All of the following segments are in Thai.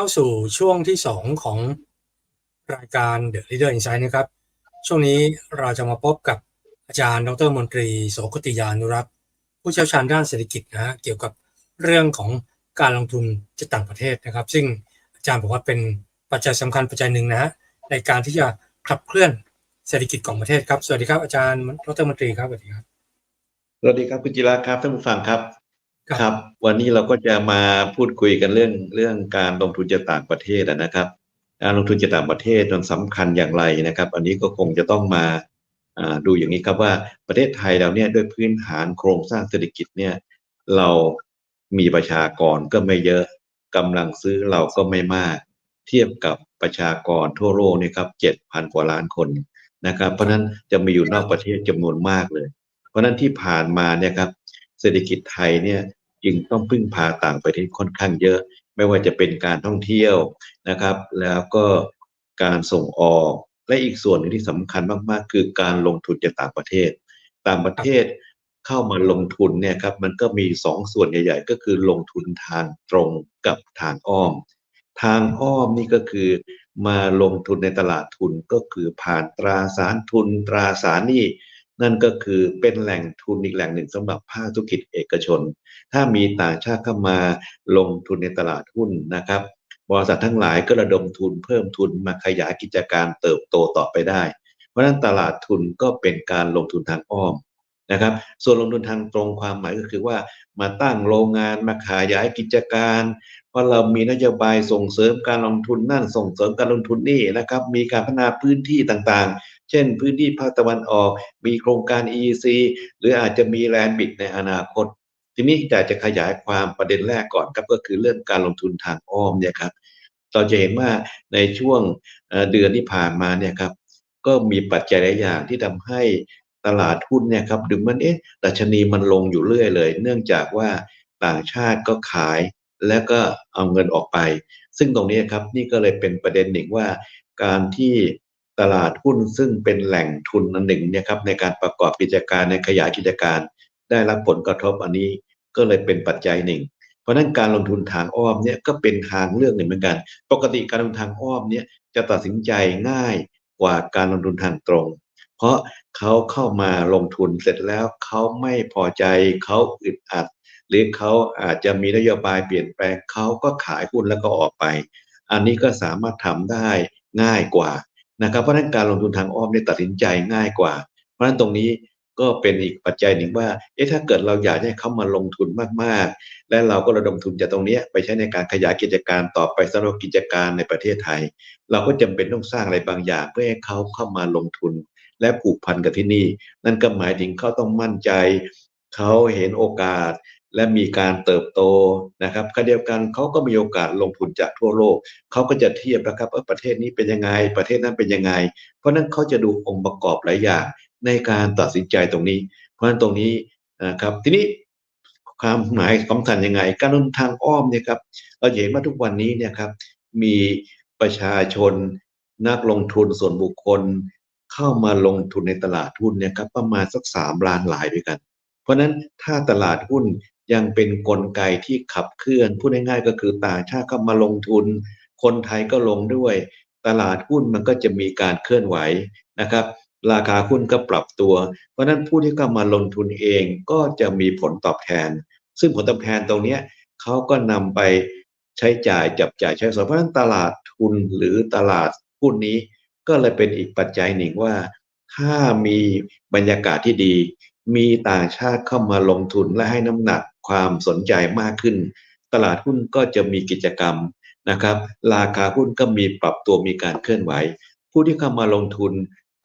เข้าสู่ช่วงที่ 2 ของรายการ The Leader Insight นะครับ ช่วงนี้เราจะมาพบกับอาจารย์ ดรมนตรี โสกติยานุรักษ์ผู้เชี่ยวชาญด้านเศรษฐกิจนะฮะเกี่ยวกับเรื่องของการลงทุนจากต่างประเทศนะครับ ซึ่งอาจารย์บอกว่าเป็นปัจจัยสำคัญปัจจัยหนึ่งนะฮะในการที่จะขับเคลื่อนเศรษฐกิจของประเทศครับ สวัสดีครับอาจารย์ดรมนตรีครับสวัสดีครับสวัสดีครับคุณจิราครับท่านผู้ฟังครับ ครับ วันนี้เราก็จะมาพูดคุยกันเรื่องเรื่องการลงทุนจากต่างประเทศนะครับ การลงทุนจากต่างประเทศมันสำคัญอย่างไรนะครับ อันนี้ก็คงจะต้องมาดูอย่างนี้ครับว่าประเทศไทยเราเนี่ยด้วยพื้นฐานโครงสร้างเศรษฐกิจเนี่ยเรามีประชากรก็ไม่เยอะกำลังซื้อเราก็ไม่มาก เทียบกับประชากรทั่วโลกนี่ครับเจ็ดพันกว่าล้านคนนะครับ เพราะฉะนั้นจะมีอยู่นอกประเทศจำนวนมากเลย เพราะฉะนั้นที่ผ่านมาเนี่ยครับ เศรษฐกิจไทยเนี่ยจึงต้องพึ่งพาต่างประเทศค่อนข้างเยอะ ไม่ว่าจะเป็นการท่องเที่ยวนะครับ แล้วก็การส่งออก และอีกส่วนหนึ่งที่สำคัญมากๆ คือการลงทุนจากต่างประเทศ ต่างประเทศเข้ามาลงทุนเนี่ยครับมันก็มีสองส่วนใหญ่ ๆ ก็คือลงทุนทางตรงกับทางอ้อม ทางอ้อมนี่ก็คือมาลงทุนในตลาดทุนก็คือผ่านตราสารทุนตราสารหนี้ นั่นก็คือเป็นแหล่งทุนอีกแหล่งหนึ่งสำหรับภาคธุรกิจเอกชน ถ้ามีต่างชาติเข้ามาลงทุนในตลาดหุ้นนะครับบริษัททั้งหลายก็ระดมทุนเพิ่มทุนมาขยายกิจการเติบโตต่อไปได้ เพราะนั้นตลาดทุนก็เป็นการลงทุนทางอ้อมนะครับ ส่วนลงทุนทางตรงความหมายก็คือว่า มาตั้งโรงงานมาขยายกิจการ เพราะเรามีนโยบายส่งเสริมการลงทุนนั่นส่งเสริมการลงทุนนี่นะครับ มีการพัฒนาพื้นที่ต่าง เช่น พื้นที่ภาคตะวันออก มีโครงการ EEC หรืออาจจะมีแลนด์บิดในอนาคต ทีนี้แต่จะขยายความประเด็นแรกก่อนครับก็คือเรื่องการลงทุนทางอ้อมเนี่ยครับเราจะเห็นว่าในช่วงเดือนที่ผ่านมาเนี่ยครับก็มีปัจจัยหลายอย่างที่ทำให้ตลาดหุ้นเนี่ยครับดูมันเอ๊ะดัชนีมันลงอยู่เรื่อยเลย เนื่องจากว่าต่างชาติก็ขายแล้วก็เอาเงินออกไป ซึ่งตรงนี้ครับนี่ก็เลยเป็นประเด็นหนึ่งว่า การที่ ตลาดหุ้นซึ่งเป็นแหล่งทุนอันหนึ่งเนี่ยครับในการประกอบกิจการในขยายกิจการ ได้รับผลกระทบอันนี้ก็เลยเป็นปัจจัยหนึ่ง เพราะฉะนั้นการลงทุนทางอ้อมเนี่ยก็เป็นทางเลือกหนึ่งเหมือนกัน ปกติการลงทุนทางอ้อมเนี่ยจะตัดสินใจง่ายกว่าการลงทุนทางตรง เพราะเขาเข้ามาลงทุนเสร็จแล้วเขาไม่พอใจเขาอึดอัด หรือเขาอาจจะมีนโยบายเปลี่ยนแปลงเขาก็ขายหุ้นแล้วก็ออกไป อันนี้ก็สามารถทำได้ง่ายกว่า นะครับเพราะฉะนั้นการลงทุนทางอ้อมเนี่ยตัดสินใจง่ายกว่า เพราะฉะนั้นตรงนี้ก็เป็นอีกปัจจัยหนึ่งว่า เอ๊ะถ้าเกิดเราอยากให้เขามาลงทุนมากๆ และเราก็ระดมทุนจากตรงนี้ไปใช้ในการขยายกิจการต่อไปสำหรับกิจการในประเทศไทย เราก็จำเป็นต้องสร้างอะไรบางอย่าง เพื่อให้เขาเข้ามาลงทุน และผูกพันกับที่นี่ นั่นก็หมายถึงเขาต้องมั่นใจ เขาเห็นโอกาส และมีการเติบโตนะครับขณะเดียวกันเขาก็มีโอกาสลงทุนจากทั่วโลก เขาก็จะเทียบนะครับว่าประเทศนี้เป็นยังไง ประเทศนั้นเป็นยังไง เพราะนั้นเขาจะดูองค์ประกอบหลายอย่างในการตัดสินใจตรงนี้ เพราะฉะนั้นตรงนี้นะครับทีนี้ความหมายสำคัญยังไง การลงทุนทางอ้อมเนี่ยครับเราเห็นว่าทุกวันนี้เนี่ยครับมีประชาชนนักลงทุนส่วนบุคคล เข้ามาลงทุนในตลาดหุ้นเนี่ยครับประมาณสักสามล้านรายด้วยกัน เพราะนั้นถ้าตลาดหุ้น ยังเป็นนกลไกที่ขับเคลื่อนพูดง่ายๆก็คือต่างชาติเข้ามาลงทุน คนไทยก็ลงด้วย ตลาดหุ้นมันก็จะมีการเคลื่อนไหวนะครับ ราคาหุ้นก็ปรับตัว เพราะฉะนั้นผู้ที่เข้ามาลงทุนเองก็จะมีผลตอบแทน ซึ่งผลตอบแทนตรงนี้เขาก็นำไปใช้จ่ายจับจ่ายใช้สอยเพราะฉะนั้นตลาดทุนหรือตลาดหุ้นนี้ ก็เลยเป็นอีกปัจจัยหนึ่งว่า ถ้ามีบรรยากาศที่ดี มีต่างชาติเข้ามาลงทุนและให้น้ำหนักความสนใจมากขึ้น ตลาดหุ้นก็จะมีกิจกรรมนะครับ ราคาหุ้นก็มีปรับตัวมีการเคลื่อนไหว ผู้ที่เข้ามาลงทุน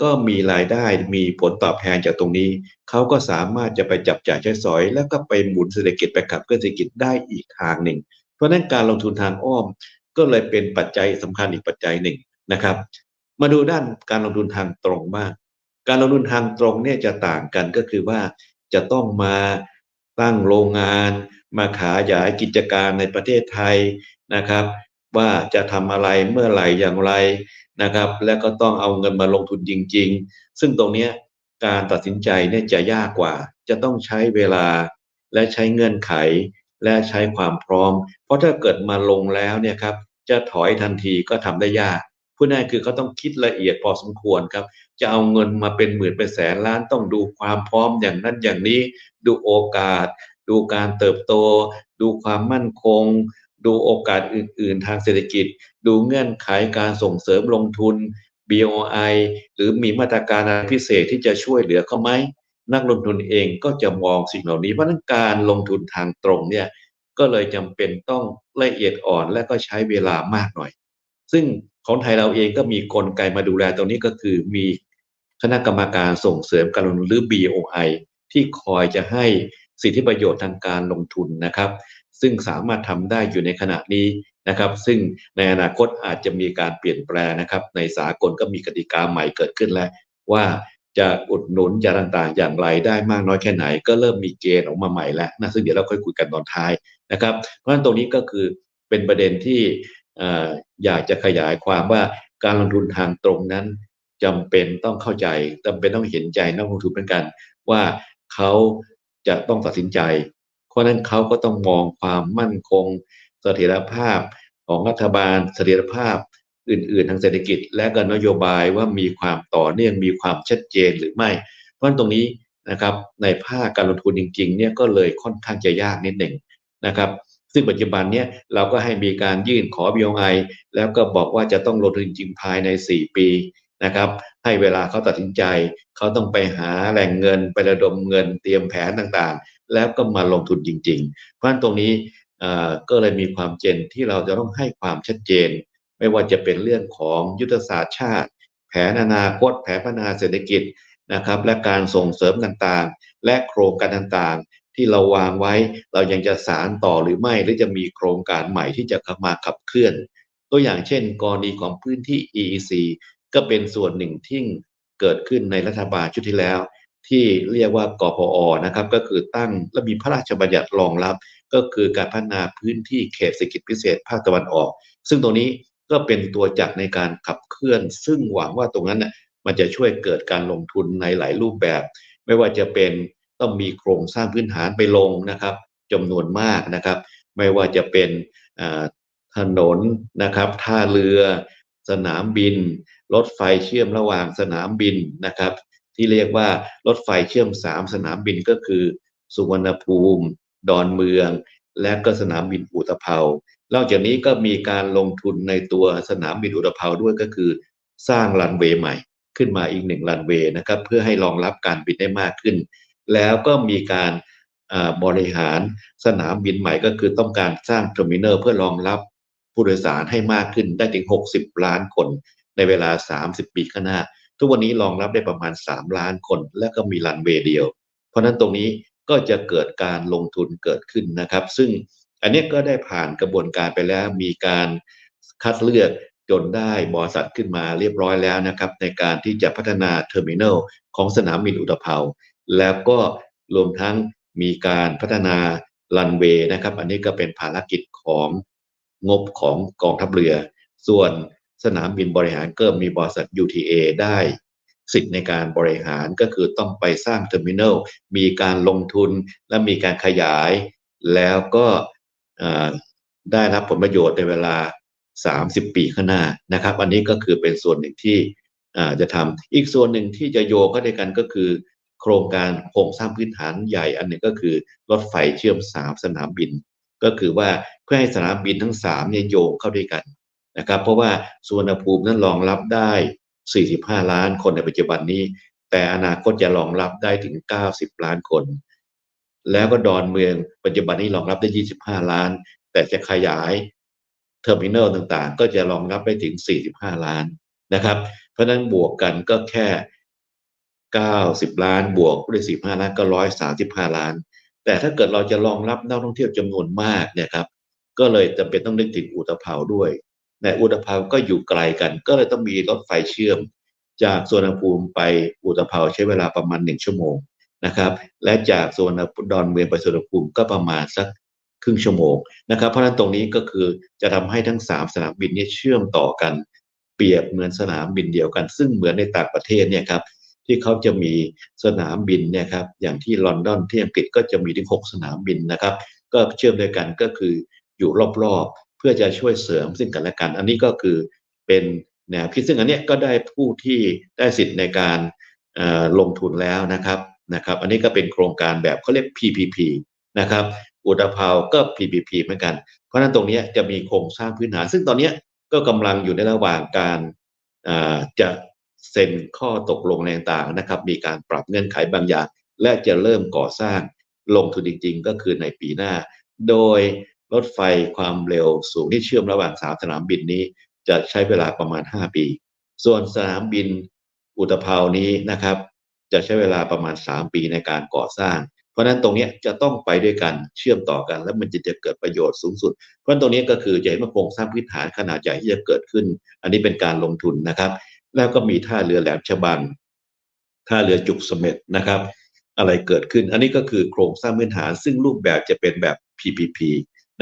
ก็มีรายได้มีผลตอบแทนจากตรงนี้ เขาก็สามารถจะไปจับจ่ายใช้สอย แล้วก็ไปหมุนเศรษฐกิจไปขับเคลื่อนเศรษฐกิจได้อีกทางหนึ่ง เพราะนั้นการลงทุนทางอ้อมก็เลยเป็นปัจจัยสำคัญอีกปัจจัยหนึ่งนะครับ มาดูด้านการลงทุนทางตรงบ้าง การลงทุนทางตรงเนี่ยจะต่างกันก็คือว่าจะต้องมาตั้งโรงงาน มาขายายกิจการในประเทศไทยนะครับ ว่าจะทำอะไรเมื่อไหร่อย่างไรนะครับ แล้วก็ต้องเอาเงินมาลงทุนจริง ๆ ซึ่งตรงนี้การตัดสินใจเนี่ยจะยากกว่า จะต้องใช้เวลาและใช้เงื่อนไข และใช้ความพร้อม เพราะถ้าเกิดมาลงแล้วเนี่ยครับจะถอยทันทีก็ทำได้ยาก พูดง่ายคือเขาต้องคิดละเอียดพอสมควรครับ จะเอาเงินมาเป็นหมื่นเป็นแสนล้านต้องดูความพร้อมอย่างนั้นอย่างนี้ ดูโอกาส ดูการเติบโต ดูความมั่นคง ดูโอกาสอื่น ๆ ทางเศรษฐกิจ ดูเงื่อนไขการส่งเสริมลงทุน BOI หรือมีมาตรการอะไรพิเศษที่จะช่วยเหลือเขาไหมนักลงทุนเองก็จะมองสิ่งเหล่านี้เพราะนั้นการลงทุนทางตรงเนี่ยก็เลยจำเป็นต้องละเอียดอ่อนและก็ใช้เวลามากหน่อย ซึ่ง ของไทยเราเองก็มีกลไกมาดูแลตรงนี้ก็คือมีคณะกรรมการส่งเสริมการลงทุนหรือ BOI ที่คอยจะให้สิทธิประโยชน์ทางการลงทุนนะครับ ซึ่งสามารถทำได้อยู่ในขณะนี้นะครับ ซึ่งในอนาคตอาจจะมีการเปลี่ยนแปลงนะครับ ในสากลก็มีกติกาใหม่เกิดขึ้นแล้ว ว่าจะอุดหนุนจะต่างๆ อย่างไรได้มากน้อยแค่ไหน ก็เริ่มมีเกณฑ์ออกมาใหม่แล้วนะซึ่งเดี๋ยวเราค่อยคุยกันตอนท้ายนะครับ เพราะฉะนั้นตรงนี้ก็คือเป็นประเด็นที่ อยากจะขยายความว่าการลงทุนทางตรงนั้นจำเป็นต้องเข้าใจจำเป็นต้องเห็นใจนักลงทุนเหมือนกัน ว่าเขาจะต้องตัดสินใจ เพราะนั้นเขาก็ต้องมองความมั่นคงเสถียรภาพของรัฐบาลเสถียรภาพอื่น ๆ ทางเศรษฐกิจ และก็นโยบายว่ามีความต่อเนื่องมีความชัดเจนหรือไม่ เพราะฉะนั้นตรงนี้นะครับในภาคการลงทุนจริง ๆ เนี่ยก็เลยค่อนข้างจะยากนิดหนึ่งนะครับ ซึ่งปัจจุบันเนี่ยเราก็ให้มีการยื่นขอ BOI แล้วก็บอกว่าจะต้องลงทุนจริงภายใน 4 ปีนะครับ ให้เวลาเขาตัดสินใจ เขาต้องไปหาแหล่งเงินไประดมเงินเตรียมแผนต่างๆ แล้วก็มาลงทุนจริง ๆ เพราะฉะนั้นตรงนี้ก็เลยมีความเจนที่เราจะต้องให้ความชัดเจน ไม่ว่าจะเป็นเรื่องของยุทธศาสตร์ชาติ แผนอนาคตแผนพัฒนาเศรษฐกิจนะครับและการส่งเสริมต่างๆ และโครงการต่าง ที่เราวางไว้ เรายังจะสารต่อหรือไม่ หรือจะมีโครงการใหม่ที่จะเข้ามาขับเคลื่อน ตัวอย่างเช่น กรณีของพื้นที่ EEC ก็เป็นส่วนหนึ่งที่เกิดขึ้นในรัฐบาลชุดที่แล้ว ที่เรียกว่ากพอนะครับก็คือตั้งและมีพระราชบัญญัติรองรับ ก็คือการพัฒนาพื้นที่เขตเศรษฐกิจพิเศษภาคตะวันออก ซึ่งตรงนี้ก็เป็นตัวจักในการขับเคลื่อน ซึ่งหวังว่าตรงนั้นน่ะมันจะช่วยเกิดการลงทุนในหลายรูปแบบ ไม่ว่าจะเป็น ต้องมีโครงสร้างพื้นฐานไปลงนะครับจำนวนมากนะครับ ไม่ว่าจะเป็นถนนนะครับ ท่าเรือ สนามบิน รถไฟเชื่อมระหว่างสนามบินนะครับ ที่เรียกว่ารถไฟเชื่อมสามสนามบินก็คือ สุวรรณภูมิ ดอนเมือง และก็สนามบินอุตภเปานอกจากนี้ก็มีการลงทุนในตัวสนามบินอุตภเปาด้วยก็คือ สร้างรันเวย์ใหม่ขึ้นมาอีกหนึ่งรันเวย์นะครับ เพื่อให้รองรับการบินได้มากขึ้น แล้วก็มีการบริหารสนามบินใหม่ก็คือต้องการสร้างเทอร์มินอลเพื่อรองรับผู้โดยสารให้มากขึ้นได้ถึง 60 ล้านคน ในเวลา 30 ปีข้างหน้า ทุกวันนี้รองรับได้ประมาณ 3 ล้านคน และก็มีรันเวย์เดียว เพราะนั้นตรงนี้ก็จะเกิดการลงทุนเกิดขึ้นนะครับ ซึ่งอันนี้ก็ได้ผ่านกระบวนการไปแล้วมีการคัดเลือกจนได้บริษัทขึ้นมาเรียบร้อยแล้วนะครับ ในการที่จะพัฒนาเทอร์มินอลของสนามบินอุตภเปา แล้วก็รวมทั้งมีการพัฒนารันเวย์นะครับ อันนี้ก็เป็นภารกิจของงบของกองทัพเรือ ส่วนสนามบินบริหารก็มีบริษัท UTA ได้สิทธิ์ในการบริหารก็คือต้องไปสร้างเทอร์มินอลมีการลงทุนและมีการขยาย แล้วก็ได้รับผลประโยชน์ในเวลา 30 ปีข้างหน้านะครับ อันนี้ก็คือเป็นส่วนหนึ่งที่จะทำอีกส่วนหนึ่งที่จะโยงเข้าด้วยกันก็คือ โครงการโครงสร้างพื้นฐานใหญ่อันหนึ่งก็คือรถไฟเชื่อมสามสนามบิน ก็คือว่าเพื่อให้สนามบินทั้ง3เนี่ยโยงเข้าด้วยกันนะครับ เพราะว่าสุวรรณภูมินั้นรองรับได้ 45 ล้านคนในปัจจุบันนี้ แต่อนาคตจะรองรับได้ถึง 90 ล้านคน แล้วก็ดอนเมืองปัจจุบันนี้รองรับได้ 25 ล้าน แต่จะขยายเทอร์มินอลต่างๆ ก็จะรองรับได้ถึง 45 ล้านนะครับ เพราะนั้นบวกกันก็แค่ 90 ล้านบวกด้วย45ล้านก็ 135 ล้าน แต่ถ้าเกิดเราจะรองรับนักท่องเที่ยวจำนวนมากเนี่ยครับก็เลยจำเป็นต้องนึกถึงอุตภเปาด้วยในอุตภเปาก็อยู่ไกลกัน ก็เลยต้องมีรถไฟเชื่อม จากสวนภูมิไปอุตภเปาใช้เวลาประมาณ 1 ชั่วโมงนะครับ และจากสวนดอนเมืองไปสวนภูมิก็ประมาณสักครึ่งชั่วโมงนะครับ เพราะฉะนั้นตรงนี้ก็คือจะทำให้ทั้ง 3 สนามบินนี้เชื่อมต่อกัน เปรียบเหมือนสนามบินเดียวกัน ซึ่งเหมือนในต่างประเทศเนี่ยครับ ที่เขาจะมีสนามบินเนี่ยครับอย่างที่ลอนดอนที่อังกฤษก็จะมีถึง 6 สนามบินนะครับ ก็เชื่อมด้วยกันก็คืออยู่รอบๆ เพื่อจะช่วยเสริมซึ่งกันและกัน อันนี้ก็คือเป็นแนวคิดซึ่งอันเนี้ยก็ได้ผู้ที่ได้สิทธิ์ในการลงทุนแล้วนะครับนะครับอันนี้ก็เป็นโครงการแบบเขาเรียก PPP นะครับอุตภาวก็ PPP เหมือนกัน เพราะนั้นตรงนี้จะมีโครงสร้างพื้นฐาน ซึ่งตอนนี้ก็กำลังอยู่ในระหว่างการจะ เซ็นข้อตกลงแรงต่างๆนะครับ มีการปรับเงื่อนไขบางอย่าง และจะเริ่มก่อสร้างลงทุนจริง ๆ ก็คือในปีหน้า โดยรถไฟความเร็วสูงที่เชื่อมระหว่างสามสนามบินนี้ จะใช้เวลาประมาณ 5 ปี ส่วนสนามบินอุตภาวนี้นะครับ จะใช้เวลาประมาณ 3 ปีในการก่อสร้าง เพราะฉะนั้นตรงนี้จะต้องไปด้วยกันเชื่อมต่อกัน แล้วมันจะจะเกิดประโยชน์สูงสุด เพราะฉะนั้นตรงนี้ก็คือจะเห็นว่าโครงสร้างพื้นฐานขนาดใหญ่ที่จะเกิดขึ้น อันนี้เป็นการลงทุนนะครับ แล้วก็มีท่าเรือแหลมฉบังท่าเรือจุกเสม็ดนะครับ อะไรเกิดขึ้น อันนี้ก็คือโครงสร้างพื้นฐาน ซึ่งรูปแบบจะเป็นแบบ PPP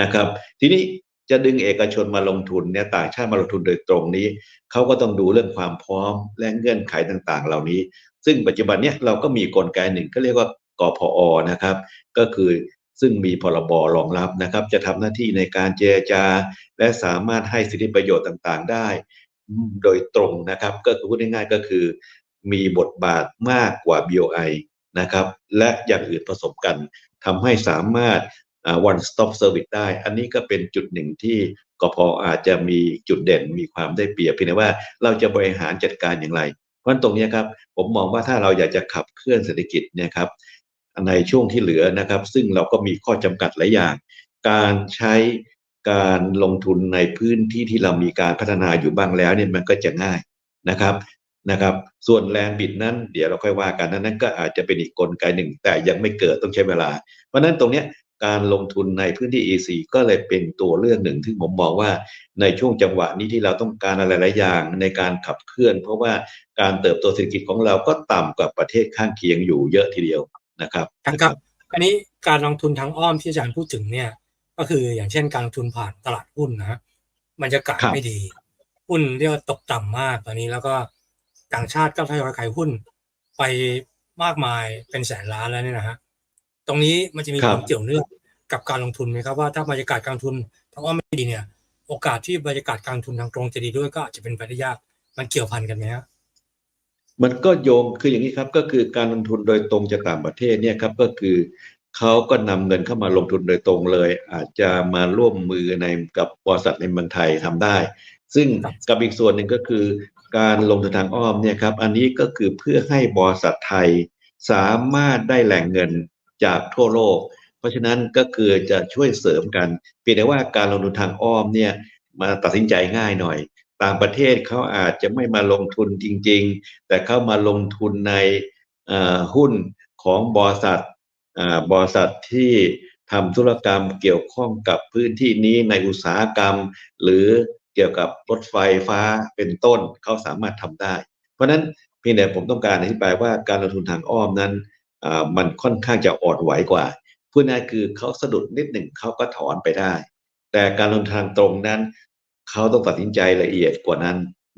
นะครับ ทีนี้จะดึงเอกชนมาลงทุนเนี่ยต่างชาติมาลงทุนโดยตรงนี้เขาก็ต้องดูเรื่องความพร้อมและเงื่อนไขต่างๆ เหล่านี้ ซึ่งปัจจุบันเนี้ยเราก็มีกลไกหนึ่งก็เรียกว่ากพอนะครับ ก็คือซึ่งมีพรบรองรับนะครับ จะทำหน้าที่ในการเจรจา และสามารถให้สิทธิประโยชน์ต่างๆ ได้ โดยตรงนะครับ ก็คือพูดง่ายๆก็คือ มีบทบาทมากกว่า BOI นะครับ และอย่างอื่นผสมกันทำให้สามารถ one stop service ได้ อันนี้ก็เป็นจุดหนึ่งที่กพอาจจะมีจุดเด่นมีความได้เปรียบเพียงแต่ว่าเราจะบริหารจัดการอย่างไร เพราะฉะนั้นตรงนี้ครับผมมองว่าถ้าเราอยากจะขับเคลื่อนเศรษฐกิจเนี่ยครับในช่วงที่เหลือนะครับ ซึ่งเราก็มีข้อจำกัดหลายอย่าง การใช้ การลงทุนในพื้นที่ที่เรามีการพัฒนาอยู่บ้างแล้วเนี่ยมันก็จะง่ายนะครับนะครับ ส่วนแรงบิดนั้นเดี๋ยวเราค่อยว่ากันนั้นนั้นก็อาจจะเป็นอีกกลไกหนึ่ง แต่ยังไม่เกิดต้องใช้เวลา เพราะนั้นตรงเนี้ยการลงทุนในพื้นที่ EC ก็เลยเป็นตัวเลือกหนึ่งที่ผมมองว่าในช่วงจังหวะนี้ที่เราต้องการอะไรหลายอย่างในการขับเคลื่อน เพราะว่าการเติบโตเศรษฐกิจของเราก็ต่ำกว่าประเทศข้างเคียงอยู่เยอะทีเดียวนะครับครับอันนี้การลงทุนทางอ้อมที่อาจารย์พูดถึงเนี่ย ก็คืออย่างเช่นการลงทุนผ่านตลาดหุ้นนะฮะบรรยากาศครับไม่ดี หุ้นเรียกว่าตกต่ำมากตอนนี้แล้วก็ต่างชาติก็ทยอยขายหุ้นไปมากมายเป็นแสนล้านแล้วเนี่ยนะฮะตรงนี้มันจะมีครัคบวามเกี่ยวเนื่องกับการลงทุนไหมครับว่าถ้าบรรยากาศการลงทุนทางอ้อมไม่ดีเนี่ย โอกาสที่บรรยากาศการลงทุนทางตรงจะดีด้วยก็อาจจะเป็นไปได้ยากมันเกี่ยวพันกันไหมฮะมันก็โยงคืออย่างนี้ครับก็คือการลงทุนโดยตรงจากต่างประเทศเนี่ยครับก็คือ เขาก็นำเงินเข้ามาลงทุนโดยตรงเลย อาจจะมาร่วมมือในกับบริษัทในเมืองไทยทำได้ ซึ่งกับอีกส่วนหนึ่งก็คือการลงทุนทางอ้อมเนี่ยครับอันนี้ก็คือเพื่อให้บริษัทไทยสามารถได้แหล่งเงินจากทั่วโลก เพราะฉะนั้นก็คือจะช่วยเสริมกันเพียงแต่ว่าการลงทุนทางอ้อมเนี่ยมาตัดสินใจง่ายหน่อย ต่างประเทศเขาอาจจะไม่มาลงทุนจริง ๆ แต่เข้ามาลงทุนในหุ้นของบริษัท บริษัทที่ทำธุรกรรมเกี่ยวข้องกับพื้นที่นี้ในอุตสาหกรรม หรือเกี่ยวกับรถไฟฟ้าเป็นต้นเขาสามารถทำได้ เพราะนั้นเพียงแต่ผมต้องการอธิบายว่าการลงทุนทางอ้อมนั้นมันค่อนข้างจะอ่อนไหวกว่าพูดง่ายคือเขาสะดุดนิดหนึ่งเขาก็ถอนไปได้ แต่การลงทุนทางตรงนั้นเขาต้องตัดสินใจละเอียดกว่านั้น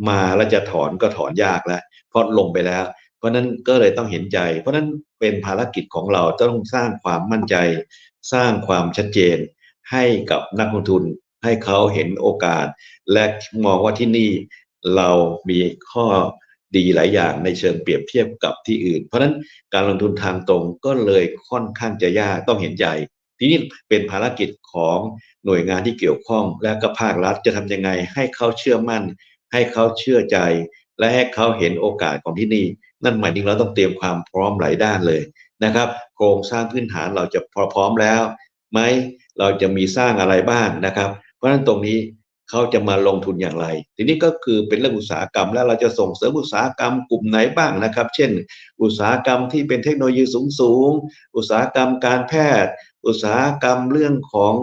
มาแล้วจะถอนก็ถอนยากแล้วเพราะลงไปแล้ว ราะนั้นก็เลยต้องเห็นใจ เพราะนั้นเป็นภารกิจของเราต้องสร้างความมั่นใจ สร้างความชัดเจน ให้กับนักลงทุนให้เขาเห็นโอกาส และมองว่าที่นี่เรามีข้อดีหลายอย่างในเชิงเปรียบเทียบกับที่อื่น เพราะฉะนั้นการลงทุนทางตรงก็เลยค่อนข้างจะยากต้องเห็นใจ ทีนี้เป็นภารกิจของหน่วยงานที่เกี่ยวข้อง และก็ภาครัฐจะทำยังไงให้เขาเชื่อมั่น ให้เขาเชื่อใจ และให้เขาเห็นโอกาสของที่นี่ นั่นหมายถึงเราต้องเตรียมความพร้อมหลายด้านเลยนะครับ โครงสร้างพื้นฐานเราจะพอพร้อมแล้วไหมเราจะมีสร้างอะไรบ้างนะครับ เพราะฉะนั้นตรงนี้เขาจะมาลงทุนอย่างไร ทีนี้ก็คือเป็นเรื่องอุตสาหกรรมแล้วเราจะส่งเสริมอุตสาหกรรมกลุ่มไหนบ้างนะครับ เช่น อุตสาหกรรมที่เป็นเทคโนโลยีสูงสูงอุตสาหกรรมการแพทย์ อุตสาหกรรมเรื่องของ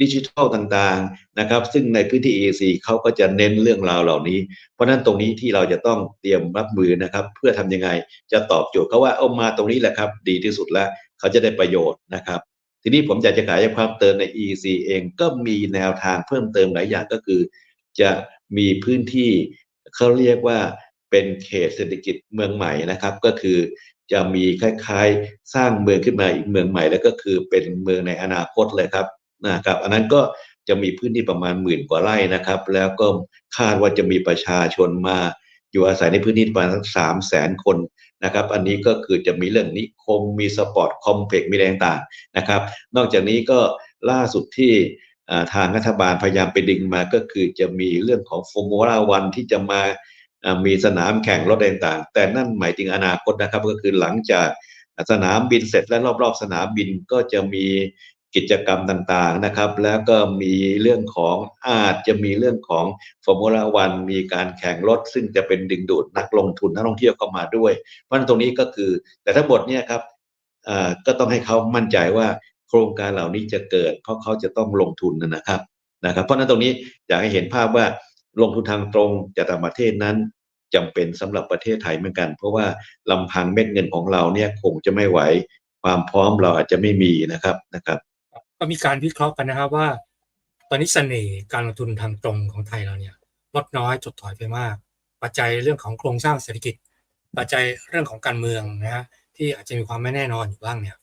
ดิจิทัลต่างๆนะครับ ซึ่งในพื้นที่ EAC เขาก็จะเน้นเรื่องราวเหล่านี้ เพราะฉะนั้นตรงนี้ที่เราจะต้องเตรียมรับมือนะครับ เพื่อทำยังไงจะตอบโจทย์เขาว่าเอามาตรงนี้แหละครับ ดีที่สุดแล้วเขาจะได้ประโยชน์นะครับ ทีนี้ผมอยากจะขยายความเติมใน EC เองก็มีแนวทางเพิ่มเติมหลายอย่างก็คือ จะมีพื้นที่เขาเรียกว่าเป็นเขตเศรษฐกิจเมืองใหม่นะครับ ก็คือจะมีคล้ายๆ สร้างเมืองขึ้นมาอีกเมืองใหม่ แล้วก็คือเป็นเมืองในอนาคตเลยครับ นะครับอันนั้นก็จะมีพื้นที่ประมาณหมื่นกว่าไร่นะครับ แล้วก็คาดว่าจะมีประชาชนมาอยู่อาศัยในพื้นที่ประมาณสักสามแสนคนนะครับ อันนี้ก็คือจะมีเรื่องนิคมมีสปอร์ตคอมเพล็กซ์มีแรงต่างนะครับ นอกจากนี้ก็ล่าสุดที่ทางรัฐบาลพยายามไปดึงมาก็คือจะมีเรื่องของฟอร์มูล่าวันที่จะมาอ่ามีสนามแข่งรถต่างๆ แต่นั่นหมายถึงอนาคตนะครับก็คือหลังจากสนามบินเสร็จและรอบๆ สนามบินก็จะมี กิจกรรมต่างๆนะครับ แล้วก็มีเรื่องของอาจจะมีเรื่องของฟอร์มูล่าวันมีการแข่งรถ ซึ่งจะเป็นดึงดูดนักลงทุนนักท่องเที่ยวเข้ามาด้วย เพราะฉะนั้นตรงนี้ก็คือ แต่ทั้งหมดเนี่ยครับอ่าก็ต้องให้เขามั่นใจว่าโครงการเหล่านี้จะเกิด เพราะเขาจะต้องลงทุนนะครับนะครับ เพราะฉะนั้นตรงนี้อยากให้เห็นภาพว่าลงทุนทางตรงจากต่างประเทศนั้นจำเป็นสำหรับประเทศไทยเหมือนกัน เพราะว่าลำพังเม็ดเงินของเราเนี่ยคงจะไม่ไหวความพร้อมเราอาจจะไม่มีนะครับนะครับ ก็มีการวิเคราะห์กันนะครับว่า ตอนนี้เสน่ห์การลงทุนทางตรงของไทยเราเนี่ยลดน้อยถดถอยไปมาก ปัจจัยเรื่องของโครงสร้างเศรษฐกิจ ปัจจัยเรื่องของการเมืองนะฮะที่อาจจะมีความไม่แน่นอนอยู่บ้างเนี่ย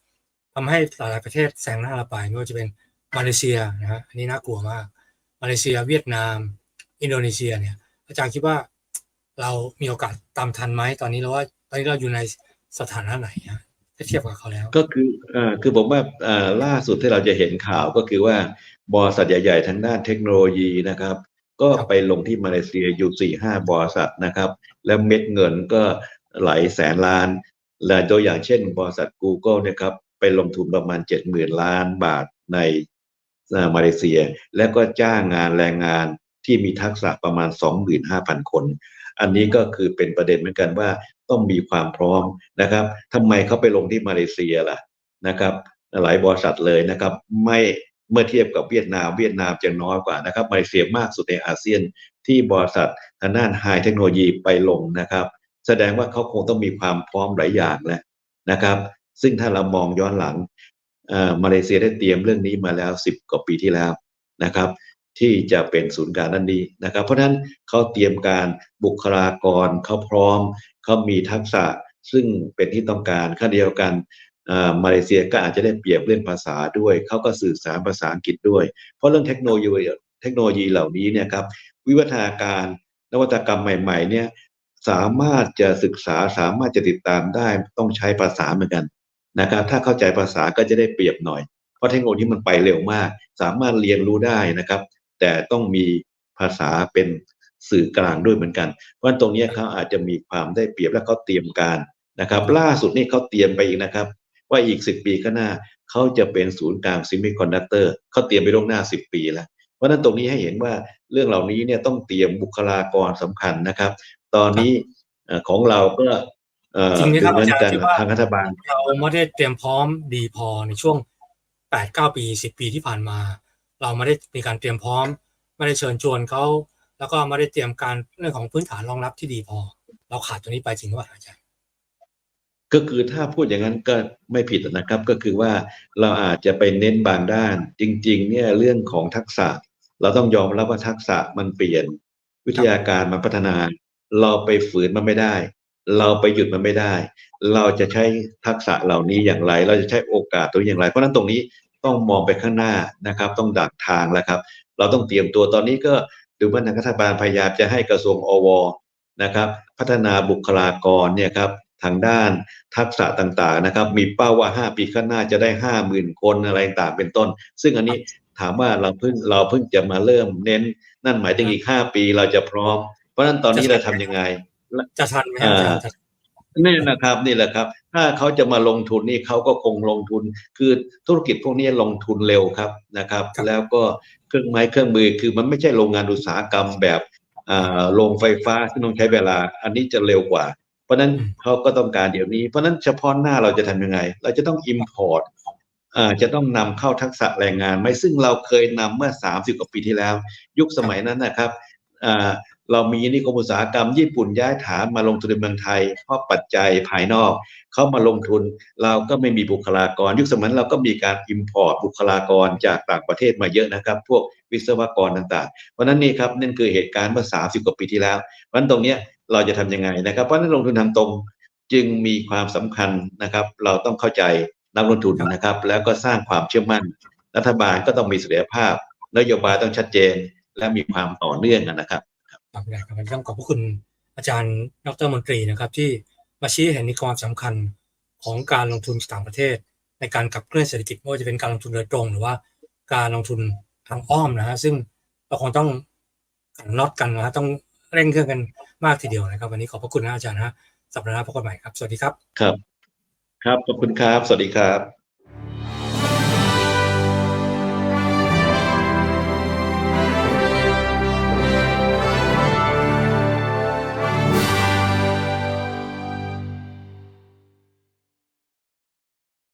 ทำให้หลายประเทศแซงหน้าเราไปไม่ว่าจะเป็นมาเลเซียนะฮะอันนี้น่ากลัวมากมาเลเซีย เวียดนาม อินโดนีเซียเนี่ยอาจารย์คิดว่าเรามีโอกาสตามทันไหมตอนนี้เราว่าตอนนี้เราอยู่ในสถานะไหนฮะ ถ้าเทียบกับเขาแล้ว ก็คืออ่าคือผมว่าอ่าล่าสุดที่เราจะเห็นข่าวก็คือว่าบริษัทใหญ่ๆทางด้านเทคโนโลยีนะครับ ก็ครับไปลงที่มาเลเซียอยู่สี่ห้าบริษัทนะครับ แล้วเม็ดเงินก็หลายแสนล้านและตัวอย่างเช่นบริษัท Google เนะครับไปลงทุนประมาณเจ็ดหมื่นล้านบาทในอ่ามาเลเซีย แล้วก็จ้างงานแรงงานที่มีทักษะประมาณ 25,000 คน อันนี้ก็คือเป็นประเด็นเหมือนกันว่าต้องมีความพร้อมนะครับทำไมเขาไปลงที่มาเลเซียล่ะนะครับ หลายบริษัทเลยนะครับ ไม่เมื่อเทียบกับเวียดนามเวียดนามจะน้อยกว่านะครับมาเลเซียมากสุดในอาเซียนที่บริษัททางด้านไฮเทคโนโลยีไปลงนะครับ แสดงว่าเขาคงต้องมีความพร้อมหลายอย่างแล้วนะครับ ซึ่งถ้าเรามองย้อนหลังอ่อมาเลเซียได้เตรียมเรื่องนี้มาแล้ว 10 กว่าปีที่แล้วนะครับ ที่จะเป็นศูนย์กลารด้านนี้นะครับ เพราะฉะนั้นเขาเตรียมการบุคลากรเขาพร้อมเขามีทักษะซึ่งเป็นที่ต้องการขณะเดียวกันอ่ามาเลเซียก็อาจจะได้เปรียบเรื่องภาษาด้วย เขาก็สื่อสารภาษาอังกฤษด้วย เพราะเรื่องเทคโนโลยีเทคโนโลยีเหล่านี้เนี่ยครับวิวัฒนาการนวัตกรรมใหม่ๆเนี่ยสามารถจะศึกษาสามารถจะติดตามได้ต้องใช้ภาษาเหมือนกันนะครับถ้าเข้าใจภาษาก็จะได้เปรียบหน่อย เพราะเทคโนโลยีมันไปเร็วมาก สามารถเรียนรู้ได้นะครับ แต่ต้องมีภาษาเป็นสื่อกลางด้วยเหมือนกัน เพราะฉะนั้นตรงเนี้ยเขาอาจจะมีความได้เปรียบและเขาเตรียมการนะครับ ล่าสุดนี่เขาเตรียมไปอีกนะครับ ว่าอีกสิบปีข้างหน้าเขาจะเป็นศูนย์กลางซิมิคอนดักเตอร์เขาเตรียมไปล่วงหน้าสิบปีแล้ว เพราะฉะนั้นตรงนี้ให้เห็นว่าเรื่องเหล่านี้เนี่ยต้องเตรียมบุคลากรสำคัญนะครับ ตอนนี้เอ่อของเราก็เอ่อจริงไหมครับดูเหมือนกันอาจารย์คิดว่าทางรัฐบาลเราไม่ได้เตรียมพร้อมดีพอในช่วงแปดเก้าปีสิบปีที่ผ่านมา เราไม่ได้มีการเตรียมพร้อม ไม่ได้เชิญชวนเขาแล้วก็ไม่ได้เตรียมการเรื่องของพื้นฐานรองรับที่ดีพอ เราขาดตรงนี้ไปจริงหรือเปล่าอาจารย์ก็คือถ้าพูดอย่างนั้นก็ไม่ผิดนะครับ ก็คือว่าเราอาจจะไปเน้นบางด้าน จริง ๆ เนี่ยเรื่องของทักษะ เราต้องยอมรับว่าทักษะมันเปลี่ยน วิทยาการมันพัฒนา เราไปฝืนมันไม่ได้ เราไปหยุดมันไม่ได้ เราจะใช้ทักษะเหล่านี้อย่างไร เราจะใช้โอกาสตัวอย่างไร เพราะนั้นตรงนี้ ต้องมองไปข้างหน้านะครับ ต้องดักทางแล้วครับ เราต้องเตรียมตัวตอนนี้ก็ดูว่าทางรัฐบาลพยายามจะให้กระทรวงอวนะครับ พัฒนาบุคลากรเนี่ยครับทางด้านทักษะต่างๆนะครับ มีเป้าว่า 5 ปีข้างหน้าจะได้ 5 0,000 คนอะไรต่างๆเป็นต้น ซึ่งอันนี้ถามว่าเราเพิ่งเราเพิ่งจะมาเริ่มเน้น นั่นหมายถึงอีก 5 ปีเราจะพร้อม เพราะฉะนั้นตอนนี้เราทำยังไง จะทันไหมครับอาจารย์จะ นี่นะครับนี่แหละครับ ถ้าเขาจะมาลงทุนนี่เขาก็คงลงทุน คือธุรกิจพวกนี้ลงทุนเร็วครับนะครับ แล้วก็เครื่องไม้เครื่องมือคือมันไม่ใช่โรงงานอุตสาหกรรมแบบอ่าโรงไฟฟ้าที่ต้องใช้เวลา อันนี้จะเร็วกว่า เพราะฉะนั้นเขาก็ต้องการเดี๋ยวนี้ เพราะฉะนั้นเฉพาะหน้าเราจะทำยังไง เราจะต้อง import อ่าจะต้องนำเข้าทักษะแรงงานไหมซึ่งเราเคยนำเมื่อ 30 กว่าปีที่แล้ว ยุคสมัยนั้นนะครับอ่า เรามีนิคมอุตสาหกรรมญี่ปุ่นย้ายฐานมาลงทุนในเมืองไทย เพราะปัจจัยภายนอก เขามาลงทุนเราก็ไม่มีบุคลากร ยุคสมัยเราก็มีการ import บุคลากรจากต่างประเทศมาเยอะนะครับ พวกวิศวกรต่างๆ เพราะฉะนั้นนี่ครับนั่นคือเหตุการณ์เมื่อ 30 กว่าปีที่แล้วเพราะนั้นตรงเนี้ยเราจะทำยังไงนะครับ เพราะนั้นลงทุนทางตรงจึงมีความสำคัญนะครับ เราต้องเข้าใจนักลงทุนนะครับ แล้วก็สร้างความเชื่อมั่น รัฐบาลก็ต้องมีศักยรภาพ นโยบายต้องชัดเจน และมีความต่อเนื่องนะครับ ครับได้ครับต้องขอบพระคุณอาจารย์ดรมนตรีนะครับ ที่มาชี้เห็นในความสำคัญของการลงทุนต่างประเทศ ในการขับเคลื่อนเศรษฐกิจไม่ว่าจะเป็นการลงทุนโดยตรง หรือว่าการลงทุนทางอ้อมนะฮะซึ่งเราคงต้องขันน็อตกันนะฮะต้องเร่งเครื่องกันมากทีเดียวนะครับ วันนี้ขอบพระคุณนะอาจารย์นะฮะสัปดาห์หน้าพบกันใหม่ครับ สวัสดีครับ ครับ ครับขอบคุณครับ สวัสดีครับ